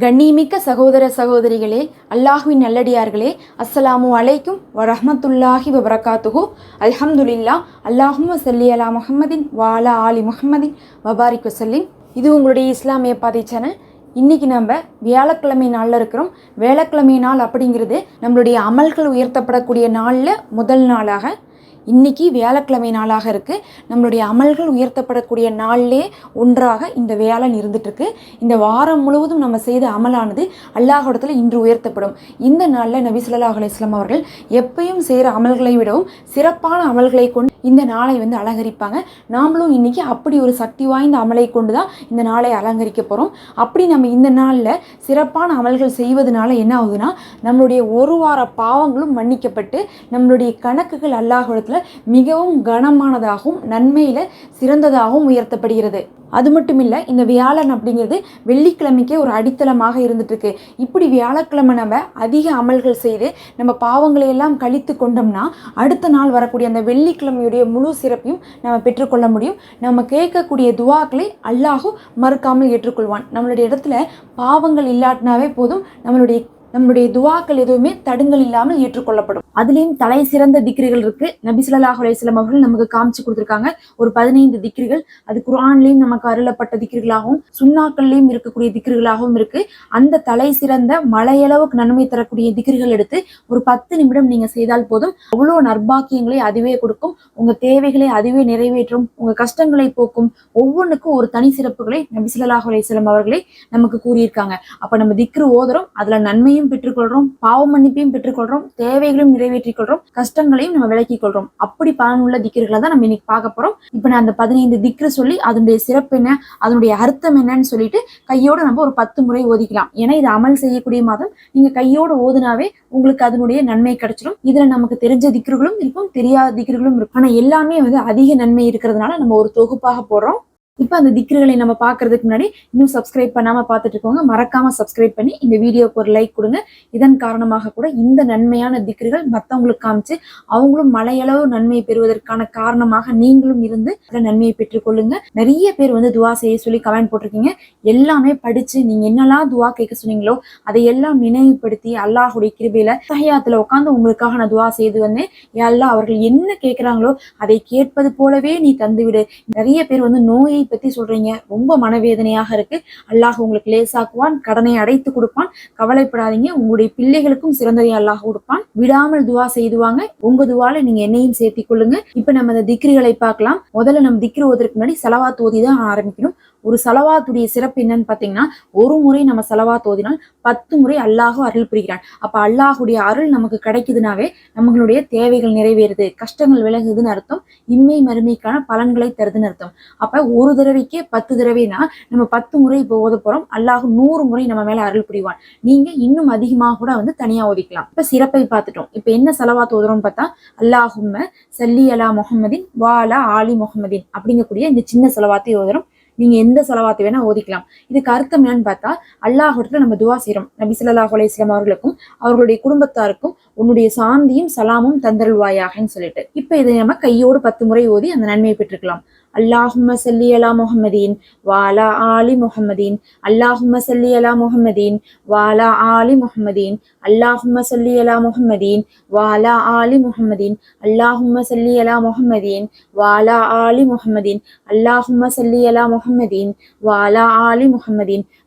கண்ணிமிக்க சகோதர சகோதரிகளே அல்லாஹுவின் நல்லடியார்களே அஸ்ஸலாமு அலைக்கும் வரஹமத்துல்லாஹி வபரகாத்துஹு. அல்ஹம்துலில்லா அல்லாஹும் சல்லி அலா முஹம்மதின் வாலா ஆலி முஹம்மதின் வபாரிக் வசல்லிம் இது உங்களுடைய இஸ்லாமிய பாதை சேனல். இன்னைக்கு நம்ம வியாழக்கிழமை நாளில் இருக்கிறோம். வேளக்கிழமை நாள் அப்படிங்கிறது நம்மளுடைய அமல்கள் உயர்த்தப்படக்கூடிய நாளில் முதல் நாளாக இன்னைக்கு வியாழக்கிழமை நாளாக இருக்குது நம்மளுடைய அமல்கள் உயர்த்தப்படக்கூடிய நாளிலே ஒன்றாக இந்த வியாழன் இருந்துகிட்ருக்கு இந்த வாரம் முழுவதும் நம்ம செய்த அமலானது அல்லாஹிடத்தில் இன்று உயர்த்தப்படும். இந்த நாளில் நபி ஸல்லல்லாஹு அலைஹி அவர்கள் எப்பயும் செய்கிற அமல்களை விடவும் சிறப்பான அமல்களை கொண்டு இந்த நாளை வந்து அலங்கரிப்பாங்க. நாமளும் இன்றைக்கி அப்படி ஒரு சக்தி வாய்ந்த அமலை கொண்டு தான் இந்த நாளை அலங்கரிக்க போகிறோம் அப்படி நம்ம இந்த நாளில் சிறப்பான அமல்கள் செய்வதனால என்ன ஆகுதுன்னா நம்மளுடைய ஒரு வார பாவங்களும் மன்னிக்கப்பட்டு நம்மளுடைய கணக்குகள் அல்லாஹிடத்தில் மிகவும் கனமானதாகவும் நன்மையில் சிறந்ததாகவும் உயர்த்தப்படுகிறது. அது மட்டும் இல்லை இந்த வியாழன் அப்படிங்கிறது வெள்ளிக்கிழமைக்கே ஒரு அடித்தளமாக இருந்துட்டுருக்கு. இப்படி வியாழக்கிழமை நம்ம அதிக அமல்கள் செய்து நம்ம பாவங்களை எல்லாம் கழித்து கொண்டோம்னா அடுத்த நாள் வரக்கூடிய அந்த வெள்ளிக்கிழமையுடைய முழு சிறப்பையும் நம்ம பெற்றுக்கொள்ள முடியும். நம்ம கேட்கக்கூடிய துவாக்களை அல்லாஹும் மறுக்காமல் ஏற்றுக்கொள்வான். நம்மளுடைய இடத்துல பாவங்கள் இல்லாட்டினாவே போதும் நம்மளுடைய நம்மளுடைய துவாக்கள் எதுவுமே தடுங்கள் இல்லாமல் ஏற்றுக்கொள்ளப்படும். அதுலேயும் தலை சிறந்த திக்ரிகள் இருக்கு. நபி அலையம் அவர்கள் நமக்கு காமிச்சு கொடுத்துருக்காங்க. ஒரு பதினைந்து திக்ரிகள். அது குர்ஆன்லயும் நமக்கு அருளப்பட்ட திக்ரிகளாகவும் சுன்னாக்கள்லயும் இருக்கக்கூடிய திக்ரிகளாகவும் இருக்கு. அந்த தலை சிறந்த மலையளவுக்கு நன்மை தரக்கூடிய திக்ரிகள் எடுத்து ஒரு பத்து நிமிடம் நீங்க செய்தால் போதும். அவ்வளோ நர்பாக்கியங்களை அதுவே கொடுக்கும். உங்க தேவைகளை அதுவே நிறைவேற்றும். உங்க கஷ்டங்களை போக்கும். ஒவ்வொன்றுக்கும் ஒரு தனி சிறப்புகளை நபி அலையம் அவர்களே நமக்கு கூறியிருக்காங்க. அப்ப நம்ம திக்ரு ஓதுறோம். அதுல நன்மையும் பெற்றுக்கொள்றோம் பாவ மன்னிப்பையும் பெற்றுக்கொள்றோம் தேவைகளையும் நிறைவேற்றிக் கொள்றோம் கஷ்டங்களையும் நம்ம விலக்கிக் கொள்றோம். அப்படி பலனுள்ள திக்கர்களை தான் நம்ம இன்னைக்கு பார்க்க போறோம். இப்போ நான் அந்த பதினைந்து திக்ரு சொல்லி அதனுடைய சிறப்பு என்ன அதனுடைய அர்த்தம் என்னன்னு சொல்லிட்டு கையோட நம்ம ஒரு பத்து முறை ஓதிக்கலாம். ஏன்னா இது அமல் செய்யக்கூடிய மாதம். நீங்க கையோட ஓதுனாவே உங்களுக்கு அதனுடைய நன்மை கிடைச்சிடும் இதுல நமக்கு தெரிஞ்ச திக்ருகளும் இருக்கும் தெரியாத திக்ருகளும் இருக்கும். ஆனா எல்லாமே வந்து அதிக நன்மை இருக்கிறதுனால நம்ம ஒரு தொகுப்பாக போடுறோம். இப்போ அந்த திக்ருகளை நம்ம பார்க்கறதுக்கு முன்னாடி இன்னும் சப்ஸ்கிரைப் பண்ணாம பார்த்துட்டு இருக்கோங்க மறக்காம சப்ஸ்கிரைப் பண்ணி இந்த வீடியோக்கு ஒரு லைக் கொடுங்க. இதன் காரணமாக கூட இந்த நன்மையான திக்ருகள் மற்றவங்களுக்கு காமிச்சு அவங்களும் மலையளவு நன்மையை பெறுவதற்கான காரணமாக நீங்களும் இருந்து அந்த நன்மையை பெற்றுக்கொள்ளுங்க நிறைய பேர் வந்து துவா செய்ய சொல்லி கமெண்ட் போட்டிருக்கீங்க. எல்லாமே படிச்சு நீங்க என்னெல்லாம் துவா கேட்க சொன்னீங்களோ அதையெல்லாம் நினைவுபடுத்தி அல்லாஹுடைய கிருபையில தஹியாத்துல உட்காந்து உங்களுக்காக நான் துவா செய்து வந்தேன். எல்லாம் அவர்கள் என்ன கேட்கிறாங்களோ அதை கேட்பது போலவே நீ தந்துவிடு. நிறைய பேர் வந்து நோயை பத்தி சொல்றீங்க. ரொம்ப மனவேதனையாக இருக்கு. அல்லாஹ் உங்களுக்கு லேசாக்குவான் கடனை அடைத்து கொடுப்பான். கவலைப்படாதீங்க. உங்களுடைய பிள்ளைகளுக்கும் சிறந்ததை அல்லாஹ் கொடுப்பான். விடாமல் துவா செய்துவாங்க. உங்க துவால நீங்க என்னையும் சேர்த்திக் கொள்ளுங்க. இப்ப நம்ம அந்த திக்ரிகளை பார்க்கலாம். முதல்ல நம்ம திக்ரு ஓதுறதுக்கு முன்னாடி செலவாத்து ஓதி தான் ஆரம்பிக்கணும். ஒரு செலவாத்துடைய சிறப்பு என்னன்னு பார்த்தீங்கன்னா ஒரு முறை நம்ம செலவாத் தோதினால் பத்து முறை அல்லாஹ் அருள் புரிகிறான். அப்ப அல்லாஹுடைய அருள் நமக்கு கிடைக்குதுனாவே நம்மளுடைய தேவைகள் நிறைவேறுது கஷ்டங்கள் விலகுதுன்னு அர்த்தம் இம்மை மறுமைக்கான பலன்களை தருதுன்னு அர்த்தம். அப்ப ஒரு தடவைக்கே பத்து தடவைனா நம்ம பத்து முறை இப்போ ஓத போறோம் அல்லாஹ் நூறு முறை நம்ம மேல அருள் புரிவான். நீங்க இன்னும் அதிகமாக கூட வந்து தனியா ஓதிக்கலாம். இப்ப சிறப்பை பார்த்துட்டோம். இப்ப என்ன செலவா தோதுறோம்னு பார்த்தா அல்லாஹும்ம சல்லி அலா வா வாலா ஆலி முகமதின் அப்படிங்கக்கூடிய இந்த சின்ன செலவாத்தை ஓதுறோம். நீங்க எந்த செலவாத்தை வேணா ஓதிக்கலாம். இதுக்கு அர்த்தம் என்னன்னு பார்த்தா அல்லாஹிடத்துல நம்ம துவா செய்யறோம் நபி ஸல்லல்லாஹு அலைஹி அவர்களுக்கும் அவர்களுடைய குடும்பத்தாருக்கும் உன்னுடைய சாந்தியும் சலாமும் தந்தருள்வாயாகன்னு சொல்லிட்டு. இப்ப இதை நம்ம கையோடு பத்து முறை ஓதி அந்த நன்மையை பெற்றுக்கலாம். அல்லாஹும்ம சல்லி அலா முஹம்மதீன் வாலா ஆலி முஹம்மதீன் அல்லாஹும்ம சல்லி அலா முஹம்மதீன் வாலா ஆலி முஹம்மதீன் அல்லாஹும்ம சல்லி அலா முஹம்மதீன் வாலா ஆலி முஹம்மதீன் அல்லாஹும்ம சல்லி அலா முஹம்மதீன் வாலா ஆலி முஹம்மதீன் அல்லாஹும்ம சல்லி அலா முஹம்மதீன் வாலா ஆலி முஹம்மதீன்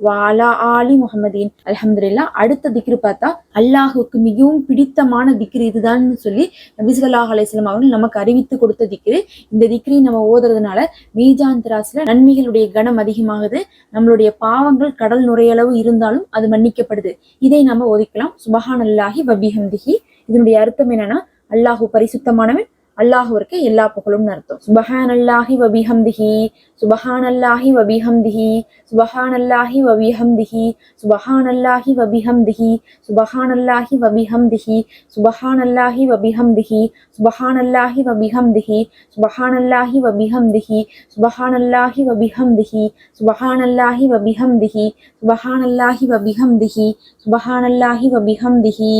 வாலா ஆலி முகமதீன் அலமதுல்லா அடுத்த திக்ரு பார்த்தா அல்லாஹுக்கு மிகவும் பிடித்தமான திக்ரு இதுதான் சொல்லி நபிசுல்லாஹ் ஸல்லல்லாஹு அவர்கள் நமக்கு அறிவித்து கொடுத்த திக்ரு. இந்த திக்ரி நம்ம ஓதுறதுனால மீஜான் திராசில நன்மைகளுடைய கணம் அதிகமாகுது. நம்மளுடைய பாவங்கள் கடல் நுரையளவு இருந்தாலும் அது மன்னிக்கப்படுது. இதை நம்ம ஒதுக்கலாம் சுபஹான் அல்லாஹி வபிஹம்திஹி இதனுடைய அர்த்தம் என்னன்னா அல்லாஹு பரிசுத்தமானவன் அல்லாஹுவிற்கு எல்லா புகழும்னு அர்த்தம் சுபஹான் அல்லாஹி வபிஹம்திஹி சுபஹான் அல்லாஹி வபிஹம்திஹி சுபஹான் அல்லாஹி வபிஹம்திஹி சுபஹான் அல்லாஹி வபிஹம்திஹி சுபஹான் அல்லாஹி வபிஹம்திஹி சுபஹான் அல்லாஹி வபிஹம்திஹி சுபஹான் அல்லாஹி வபிஹம்திஹி சுபஹான் அல்லாஹி வபிஹம்திஹி சுபஹான் அல்லாஹி வபிஹம்திஹி சுபஹான் அல்லாஹி வபிஹம்திஹி சுபஹான் அல்லாஹி வபிஹம்திஹி சுபஹான் அல்லாஹி வபிஹம்திஹி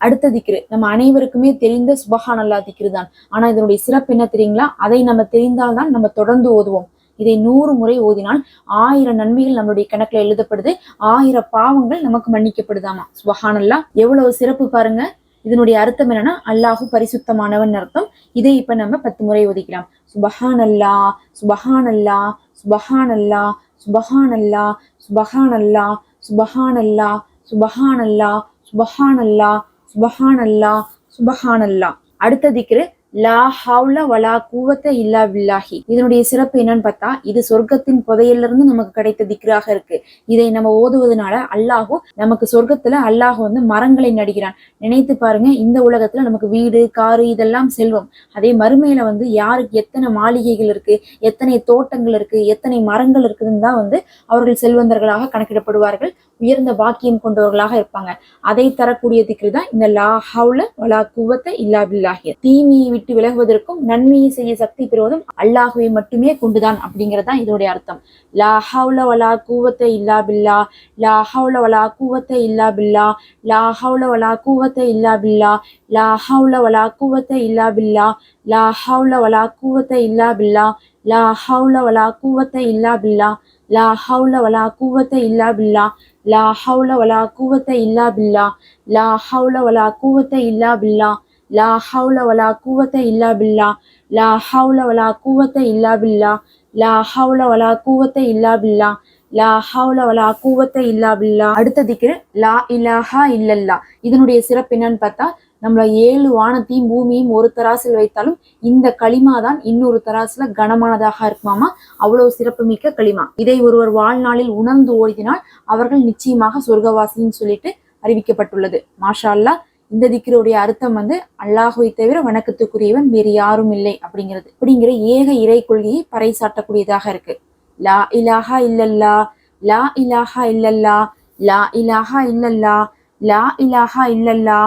அடுத்த திக்ரு. நம்ம அனைவருக்குமே தெரிந்த சுபஹான் அல்லா திக்ரு தான். ஆனா இதனுடைய சிறப்பு என்ன தெரியுங்களா? அதை நம்ம தெரிந்தால்தான் நம்ம தொடர்ந்து ஓதுவோம். இதை நூறு முறை ஓதினால் ஆயிரம் நன்மைகள் நம்மளுடைய கணக்குல எழுதப்படுது. ஆயிரம் பாவங்கள் நமக்கு மன்னிக்கப்படுதாமா? சுபஹான் அல்லா எவ்வளவு சிறப்பு பாருங்க. இதனுடைய அர்த்தம் என்னன்னா அல்லாஹு பரிசுத்தமானவன் அர்த்தம். இதை இப்ப நம்ம பத்து முறை ஒதுக்கலாம் சுபஹான் அல்லா சுபஹான் அல்லா சுபஹான் அல்லா சுபஹான் அல்லா சுபஹான் அல்லா சுபஹான் அல்லா சுபஹான் அல்லா சுபஹான் அல்லா சுபஹான் அல்லா சுபஹான் அல்லா அடுத்த திக்ரு லா ஹவுல வலா கூவத்த இல்லா வில்லாஹி இதனுடைய சிறப்பு என்னன்னு பார்த்தா இது சொர்க்கத்தின் புதையிலிருந்து நமக்கு கிடைத்த திக்ராக இருக்கு. இதை நம்ம ஓதுவதனால அல்லாஹு நமக்கு சொர்க்கத்துல அல்லாஹு வந்து மரங்களை நடிக்கிறான் நினைத்து பாருங்க இந்த உலகத்துல நமக்கு வீடு காரு இதெல்லாம் செல்வம். அதே மறுமையில வந்து யாருக்கு எத்தனை மாளிகைகள் இருக்கு எத்தனை தோட்டங்கள் இருக்கு எத்தனை மரங்கள் இருக்குதுன்னு தான் வந்து அவர்கள் செல்வந்தர்களாக கணக்கிடப்படுவார்கள். உயர்ந்த பாக்கியம் கொண்டவர்களாக இருப்பாங்க. அதை தரக்கூடிய திக்ரு தான் இந்த லா ஹவுல வலா குவத்தை இல்லா பில்லாஹிய தீமையை விட்டு விலகுவதற்கும் நன்மையை செய்ய சக்தி பெறுவதும் அல்லாஹுவை மட்டுமே கொண்டுதான் அப்படிங்கறதான் இதோடைய அர்த்தம். லா ஹவுல வலா கூவத்தை இல்லா பில்லா லா ஹவுல வலா கூவத்தை இல்லா பில்லா லா ஹவுல வலா கூவத்தை இல்லா பில்லா லா ஹவுல வலா கூவத்தை இல்லா பில்லா லா ஹவுல வலா கூவத்தை இல்லா பில்லா லா ஹவுல வலா கூவத்தை இல்லா பில்லா லா ஹவுல வலா கூவத்தை இல்லா பில்லா லா ஹவுல வலா கூவத்தை இல்லா பில்லா லா ஹவுல வலா கூவத்தை இல்லா பில்லா லா ஹவுல வலா கூவத்தை இல்லா பில்லா லா ஹவுல வலா கூவத்தை இல்லா பில்லா லா ஹவுல வலா கூவத்தை இல்லா பில்லா லா ஹவுல வலா கூவத்தை இல்லா பில்லா அடுத்த திக்ரு லா இலாஹா இல்லல்லா இதனுடைய சிறப்பு என்னன்னு பார்த்தா நம்மள ஏழு வானத்தையும் பூமியும் ஒரு தராசில் வைத்தாலும் இந்த களிமா தான் இன்னொரு தராசுல கனமானதாக இருக்குமாமா? அவ்வளவு சிறப்புமிக்க களிமா. இதை ஒருவர் வாழ்நாளில் உணர்ந்து ஓடினால் அவர்கள் நிச்சயமாக சொர்க்கவாசின்னு சொல்லிட்டு அறிவிக்கப்பட்டுள்ளது. மாஷா அல்லா இந்த திக்கிரோடைய அர்த்தம் வந்து அல்லாஹுவை தவிர வணக்கத்துக்குரியவன் வேறு யாரும் இல்லை அப்படிங்கிறது. அப்படிங்கிற ஏக இறை கொள்கையை பறைசாட்டக்கூடியதாக இருக்கு. லா இலாஹா இல்லல்லா லா இலாஹா இல்லல்லா லா இலாஹா இல்லல்லா லா இலாஹா இல்லல்லா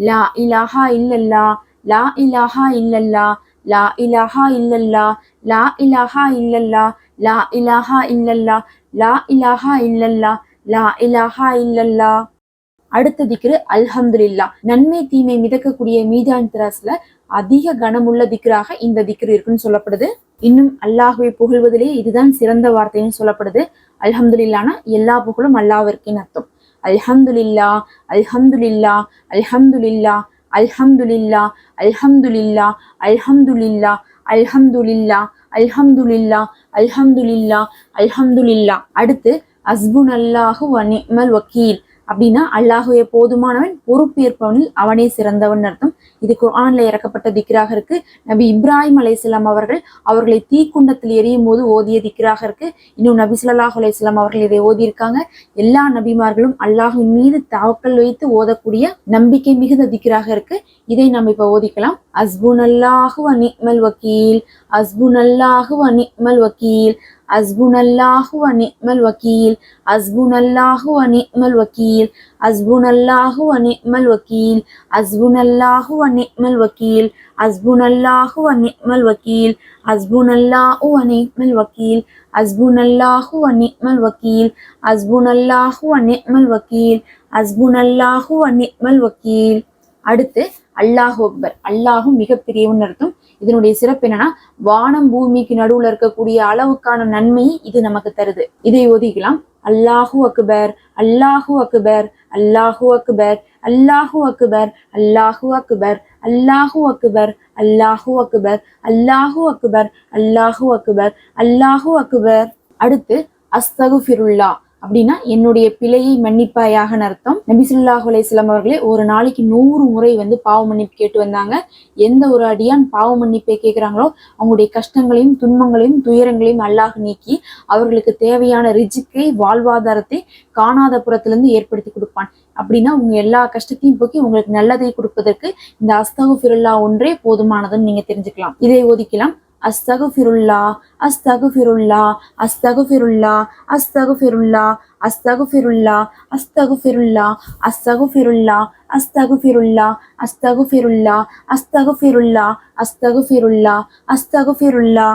லா இலாஹா இல்லல்லா லா இலாஹா இல்லல்லா லா இலாஹா இல்லல்லா லா இலாஹா இல்லல்லா லா இலாஹா இல்லல்லா லா இலாஹா இல்லல்லா லா இலாஹா இல்லல்லா. அடுத்த திக்ரு அல்ஹம்துலில்லா. நன்மை தீமை மிதக்கக்கூடிய மீதான் திராஸ்ல அதிக கனமுள்ள திக்ராக இந்த திக்ரு இருக்குன்னு சொல்லப்படுது. இன்னும் அல்லாஹுவை புகழ்வதிலே இதுதான் சிறந்த வார்த்தைன்னு சொல்லப்படுது. அல்ஹம்துலில்லானா எல்லா புகழும் அல்லாவிற்கின் அர்த்தம். அல்ஹம்துலில்லா அல்ஹம்துலில்லா அல்ஹம்துலில்லா அல்ஹம்துலில்லா அல்ஹம்துலில்லா அல்ஹம்துலில்லா அல்ஹம்துலில்லா அல்ஹம்துலில்லா அல்ஹம்துலில்லா அல்ஹம்துலில்லா அடுத்து அஸ்புன் அல்லாஹு வனிமல் வக்கீல். அப்படின்னா அல்லாஹுவே போதுமானவன் பொறுப்பேற்பவனில் அவனே சிறந்தவன் அர்த்தம். இது குரான்ல இறக்கப்பட்ட திக்ராக இருக்கு. நபி இப்ராஹிம் அலைஹிஸ்ஸலாம் அவர்கள் அவர்களை தீக்குண்டத்தில் எரியும் போது ஓதிய திக்ராக இருக்கு. இன்னும் நபி ஸல்லல்லாஹு அலைஹி அவர்கள் இதை ஓதியிருக்காங்க. எல்லா நபிமார்களும் அல்லாஹின் மீது தாக்கல் வைத்து ஓதக்கூடிய நம்பிக்கை மிகுந்த திக்ராக இருக்கு. இதை நம்ம இப்ப ஓதிக்கலாம். அஸ்புன் அல்லாஹு அனிமல் வக்கீல். அஸ்புன் அல்லாஹு அனிமல் வக்கீல். அஸ்புன் அல்லாஹு வ நிஅமல் வக்கீல் அஸ்புன் அல்லாஹு வ நிஅமல் வக்கீல் அஸ்புன் அல்லாஹு வ நிஅமல் வக்கீல் அஸ்புன் அல்லாஹு வ நிஅமல் வக்கீல் அஸ்புன் அல்லாஹு வ நிஅமல் வக்கீல் அஸ்புன் அல்லாஹு வ நிஅமல் வக்கீல் அஸ்புன் அல்லாஹு வ நிஅமல் வக்கீல் அஸ்புன் அல்லாஹு வ நிஅமல் வக்கீல் அஸ்புன் அல்லாஹு வ நிஅமல் வக்கீல் அடுத்து அல்லாஹு அக்பர். அல்லாஹும் மிகப்பெரியவன் அர்த்தம். இதனுடைய சிறப்பு என்னன்னா வானம் பூமிக்கு நடுவுல இருக்கக்கூடிய அளவுக்கான நன்மையை இது நமக்கு தருது. இதை ஒதுக்கலாம். அல்லாஹு அக்பர் அல்லாஹு அக்பர் அல்லாஹு அக்பர் அல்லாஹு அக்பர் அல்லாஹு அக்பர் அல்லாஹு அக்பர் அல்லாஹு அக்பர் அல்லாஹு அக்பர் அல்லாஹு அக்பர் அல்லாஹு அக்பர். அடுத்து அஸ்தகுஃபிருல்லா. அப்படின்னா என்னுடைய பிழையை மன்னிப்பாயாகன்னு அர்த்தம். நபிசுல்லாஹ் அலையம் அவர்களே ஒரு நாளைக்கு நூறு முறை வந்து பாவ மன்னிப்பு கேட்டு வந்தாங்க. எந்த ஒரு அடியான் பாவ மன்னிப்பை கேட்குறாங்களோ அவங்களுடைய கஷ்டங்களையும் துன்பங்களையும் துயரங்களையும் அல்லாஹ் நீக்கி அவர்களுக்கு தேவையான ரிஜிக்கை வாழ்வாதாரத்தை காணாத புறத்திலிருந்து ஏற்படுத்தி கொடுப்பான். அப்படின்னா உங்க எல்லா கஷ்டத்தையும் போக்கி உங்களுக்கு நல்லதை கொடுப்பதற்கு இந்த அஸ்தகு ஃபிருல்லா ஒன்றே போதுமானதுன்னு நீங்க தெரிஞ்சுக்கலாம். இதை ஒதுக்கலாம் அஸ்தகுஃபிருல்லா அஸ்தகுஃபிருல்லா அஸ்தகுஃபிருல்லா அஸ்தகுஃபிருல்லா அஸ்தகுஃபிருல்லா அஸ்தகுஃபிருல்லா அஸ்தகுஃபிருல்லா அஸ்தகுஃபிருல்லா அஸ்தகுஃபிருல்லா அஸ்தகுஃபிருல்லா அஸ்தகுஃபிருல்லா அஸ்தகுஃபிருல்லா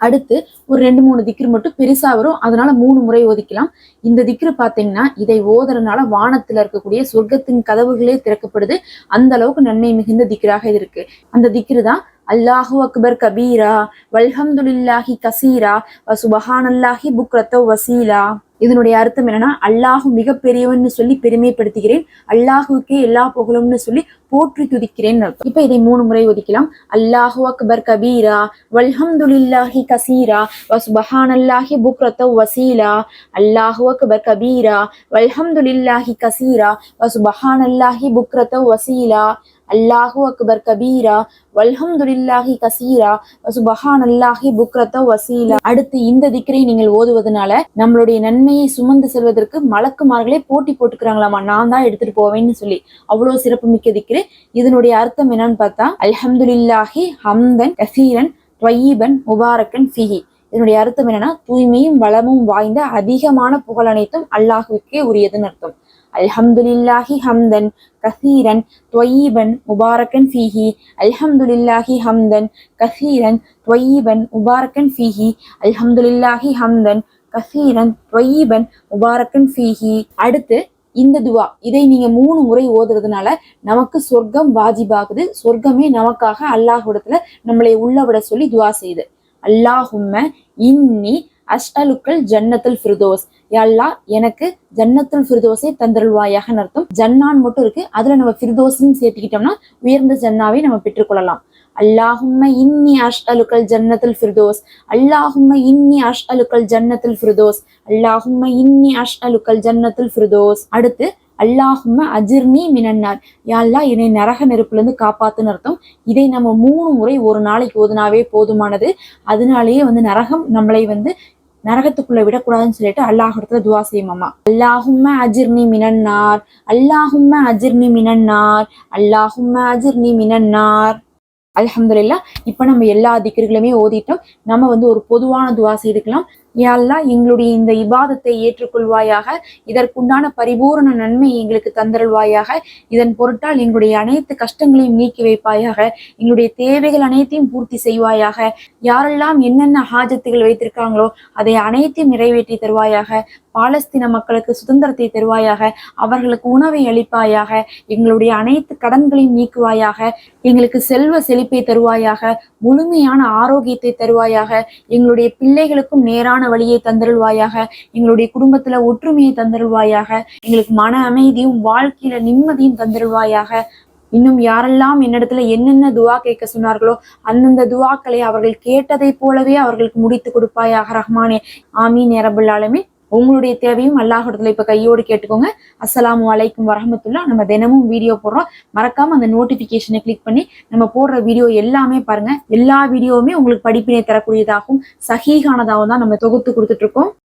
அடுத்து ஒரு ரெண்டு மூணு திக்ரு மட்டும் பெருசா வரும் அதனால மூணு முறை ஒதுக்கலாம் இந்த திக்ரு பார்த்தீங்கன்னா இதை ஓதுறதுனால வானத்துல இருக்கக்கூடிய சொர்க்கத்தின் கதவுகளே திறக்கப்படுது அந்த அளவுக்கு நன்மை மிகுந்த திக்ராக இது இருக்கு அந்த திக்ரு தான் அல்லாஹு அக்பர் கபீரா வல்ஹம்துலில்லாஹி கசீரா வ சுபஹானல்லாஹி புக்ரத்தோ வசீலா. இதனுடைய அர்த்தம் என்னன்னா அல்லாஹு மிகப்பெரியவன் சொல்லி பெருமைப்படுத்துகிறேன் அல்லாஹுக்கே எல்லா புகழும்னு சொல்லி போற்றி துதிக்கிறேன் அர்த்தம். இப்ப இதை மூணு முறை ஒதுக்கலாம். அல்லாஹு அக்பர் கபீரா வல்ஹம்துலில்லாஹி கசீரா வ சுபஹானல்லாஹி புக்ரத்தோ வசீலா. அல்லாஹு அக்பர் கபீரா வல்ஹம்துலில்லாஹி கசீரா வ சுபஹானல்லாஹி புக்ரத்தோ வசீலா. அல்லாஹு அக்பர் கபீரா வல்ஹம்துலில்லாஹி கசீரா சுபஹான் அல்லாஹி புக்ரத்தோ வசீலா அடுத்து இந்த திக்கரை நீங்கள் ஓதுவதனால நம்மளுடைய நன்மையை சுமந்து செல்வதற்கு மலக்குமார்களே போட்டி போட்டுக்கிறாங்களாமா நான் தான் எடுத்துட்டு போவேன்னு சொல்லி அவ்வளவு சிறப்பு மிக்க திக்கரு இதனுடைய அர்த்தம் என்னன்னு பார்த்தா அல்ஹம்துலில்லாஹி ஹம்தன் கசீரன் ட்வயீபன் முபாரக்கன் ஃபிஹி இதனுடைய அர்த்தம் என்னன்னா தூய்மையும் வளமும் வாய்ந்த அதிகமான புகழ் அனைத்தும் அல்லாஹுக்கே உரியதுன்னு அர்த்தம் அல்ஹம்துலில்லாஹி ஹம்தன் கசீரன் தொயீபன் முபாரக்கன் ஃபீஹி. அல்ஹம்துலில்லாஹி ஹம்தன் கசீரன் துவயீபன் முபாரக்கன் ஃபீஹி. அல்ஹம்துலில்லாஹி ஹம்தன் கசீரன் தொயீபன் முபாரக்கன் ஃபீஹி. அடுத்து இந்த துவா. இதை நீங்க மூணு முறை ஓதுறதுனால நமக்கு சொர்க்கம் வாஜிபாகுது. சொர்க்கமே நமக்காக அல்லாஹ் இடத்துல நம்மளை உள்ள விட சொல்லி துவா செய்யுது. அல்லாஹும்ம இன்னி அஷ்அலுக்கல் ஜன்னத்துல் ஃபிர்தோஸ். யல்லா எனக்கு ஜன்னத்துல் ஃபிர்தோஸை தந்தருள்வாயாக அர்த்தம் ஜன்னான் மட்டும் இருக்கு. அதுல நம்ம ஃபிர்தோஸ்ன்னு சேர்த்துக்கிட்டோம்னா உயர்ந்த ஜன்னாவை நம்ம பெற்றுக்கொள்ளலாம். அல்லாஹும்ம இன்னி அஷ்அலுக்கல் ஜன்னத்துல் ஃபிர்தோஸ். அல்லாஹும்ம இன்னி அஷ்அலுக்கல் ஜன்னத்துல் ஃபிர்தோஸ். அல்லாஹும்ம இன்னி அஷ்அலுக்கல் ஜன்னத்துல் ஃபிர்தோஸ். அடுத்து அல்லாஹும்ம அஜிர்னி மினன்னார். யாழ்லா என்னை நரக நெருப்புல இருந்து காப்பாத்துன்னு அர்த்தம். இதை நம்ம மூணு முறை ஒரு நாளைக்கு ஓதுனாவே போதுமானது. அதனாலேயே வந்து நரகம் நம்மளை வந்து நரகத்துக்குள்ள விடக்கூடாதுன்னு சொல்லிட்டு அல்லாஹ் துவா செய்யுமாமா அல்லாஹும்ம அஜிர்னி மினன்னார். அல்லாஹும்ம அஜிர்னி மினன்னார். அல்லாஹும்ம அஜிர்னி மினன்னார். அலமதுல்லா இப்போ நம்ம எல்லா திக்கர்களுமே ஓதிட்டோம். நம்ம வந்து ஒரு பொதுவான துவா செய்துக்கலாம். யாழ்லா எங்களுடைய இந்த இபாதத்தை ஏற்றுக்கொள்வாயாக இதற்குண்டான பரிபூரண நன்மை எங்களுக்கு தந்தருள்வாயாக. இதன் பொருட்டால் எங்களுடைய அனைத்து கஷ்டங்களையும் நீக்கி வைப்பாயாக. எங்களுடைய தேவைகள் அனைத்தையும் பூர்த்தி செய்வாயாக. யாரெல்லாம் என்னென்ன ஹாஜத்துகள் வைத்திருக்காங்களோ அதை அனைத்தையும் நிறைவேற்றி தருவாயாக. பாலஸ்தீன மக்களுக்கு சுதந்திரத்தை தருவாயாக. அவர்களுக்கு உணவை அளிப்பாயாக. எங்களுடைய அனைத்து கடன்களையும் நீக்குவாயாக. எங்களுக்கு செல்வ செழிப்பை தருவாயாக. முழுமையான ஆரோக்கியத்தை தருவாயாக. எங்களுடைய பிள்ளைகளுக்கும் நேரான வழியை தந்தருள்வாயாக. எங்களுடைய குடும்பத்துல ஒற்றுமையை தந்தருள்வாயாக. எங்களுக்கு மன அமைதியும் வாழ்க்கையில நிம்மதியும் தந்தருள்வாயாக. இன்னும் யாரெல்லாம் என்னிடத்துல என்னென்ன துவா கேட்க சொன்னார்களோ அந்தந்த துவாக்களை அவர்கள் கேட்டதை போலவே அவர்களுக்கு முடித்து கொடுப்பாயாக ரஹ்மானே. ஆமீன் ரபுல் உங்களுடைய தேவையும் அல்லாஹிடத்துல இப்ப கையோடு கேட்டுக்கோங்க. அஸ்ஸலாமு அலைக்கும் வரஹமத்துல்லா. நம்ம தினமும் வீடியோ போடுறோம். மறக்காம அந்த நோட்டிபிகேஷனை கிளிக் பண்ணி நம்ம போடுற வீடியோ எல்லாமே பாருங்க. எல்லா வீடியோவுமே உங்களுக்கு படிப்பினை தரக்கூடியதாகவும் சகிகானதாகவும் தான் நம்ம தொகுத்து கொடுத்துட்டு இருக்கோம்.